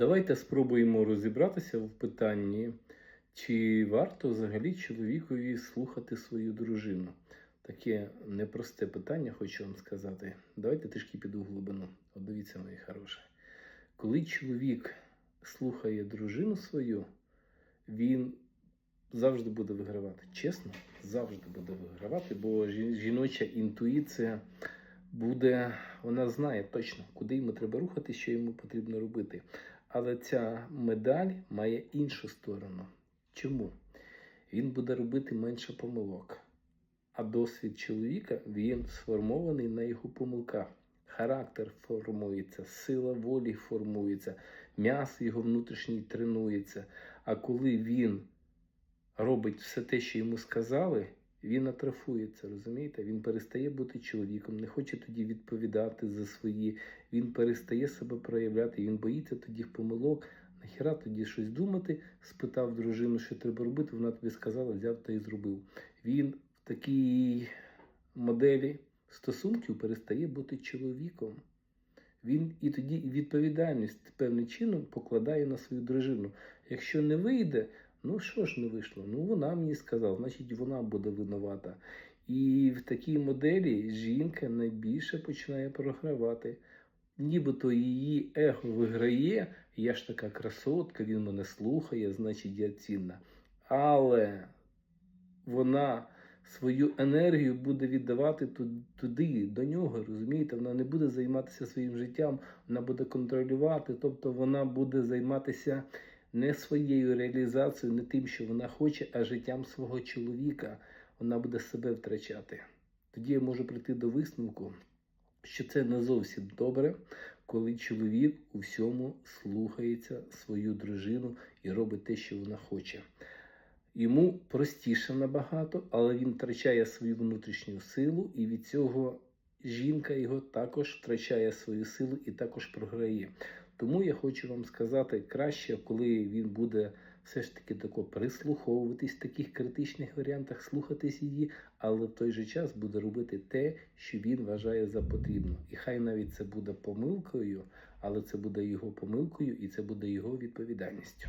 Давайте спробуємо розібратися в питанні, чи варто взагалі чоловікові слухати свою дружину. Таке непросте питання, хочу вам сказати. Давайте трішки піду в глибину. От дивіться, мої хороші. Коли чоловік слухає дружину свою, він завжди буде вигравати. Чесно, завжди буде вигравати, бо жіноча інтуїція буде, вона знає точно, куди йому треба рухати, що йому потрібно робити. Але ця медаль має іншу сторону. Чому? Він буде робити менше помилок. А досвід чоловіка він сформований на його помилках. Характер формується, сила волі формується, м'ясо його внутрішній тренується. А коли він робить все те, що йому сказали, він атрофується, розумієте? Він перестає бути чоловіком, не хоче тоді відповідати за свої, він перестає себе проявляти, він боїться тоді помилок. Нахіра тоді щось думати, спитав дружину, що треба робити, вона тобі сказала, взяв та і зробив. Він в такій моделі стосунків перестає бути чоловіком. Він і тоді відповідальність певним чином покладає на свою дружину. Якщо не вийде, ну що ж не вийшло? Ну вона мені сказала, значить вона буде винувата. І в такій моделі жінка найбільше починає програвати. Нібито її его виграє, я ж така красотка, він мене слухає, значить я цінна. Але вона свою енергію буде віддавати туди, до нього, розумієте? Вона не буде займатися своїм життям, вона буде контролювати, тобто вона буде займатися не своєю реалізацією, не тим, що вона хоче, а життям свого чоловіка. Вона буде себе втрачати. Тоді я можу прийти до висновку, що це не зовсім добре, коли чоловік у всьому слухається свою дружину і робить те, що вона хоче. Йому простіше набагато, але він втрачає свою внутрішню силу, і від цього жінка його також втрачає свою силу і також програє. Тому я хочу вам сказати, краще, коли він буде все ж таки тако прислуховуватись в таких критичних варіантах, слухатись її, але в той же час буде робити те, що він вважає за потрібно. І хай навіть це буде помилкою, але це буде його помилкою і це буде його відповідальністю.